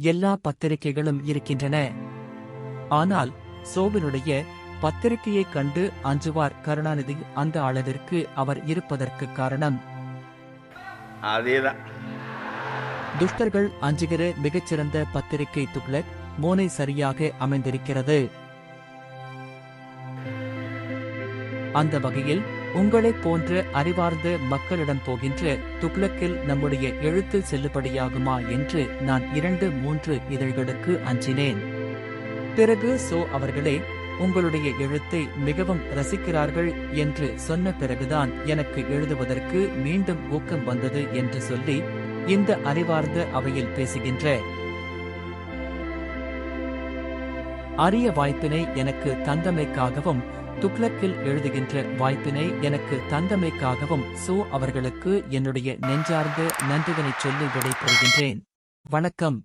எல்லா பத்திரிகைகளும் இருக்கின்றன. ஆனால் சோவினுடைய பத்திரிகையைக் கண்டு அஞ்சுவார் கருணாநிதி அந்த அளவிற்கு அவர் இருப்பதற்கு காரணம். அதேதான். துஷ்டர்கள் அஞ்சுகிற மிகச்சிறந்த பத்திரிகை துக்ளக் மோனை சரியாக அமைந்திருக்கிறது. அந்த வகையில் உங்களைப் போன்ற அறிவார்ந்த மக்களிடம் போகின்ற துக்ளக்கில் நம்முடைய எழுத்து செல்லுபடியாகுமா என்று நான் இரண்டு மூன்று இதழ்களுக்கு அஞ்சினேன். பிறகு சோ அவர்களே உங்களுடைய எழுத்தை மிகவும் ரசிக்கிறார்கள் என்று சொன்ன பிறகுதான் எனக்கு எழுதுவதற்கு மீண்டும் ஊக்கம் வந்தது என்று சொல்லி இந்த அறிவார்ந்த அவையில் பேசுகின்ற. அரிய வாய்ப்பினை எனக்கு தந்தமைக்காகவும் துக்ளக்கில் எழுதுகின்ற வாய்ப்பினை எனக்கு தந்தமைக்காகவும் சோ அவர்களுக்கு என்னுடைய நெஞ்சார்ந்த நன்றிதனைச் சொல்லி விடைபெறுகின்றேன். வணக்கம்.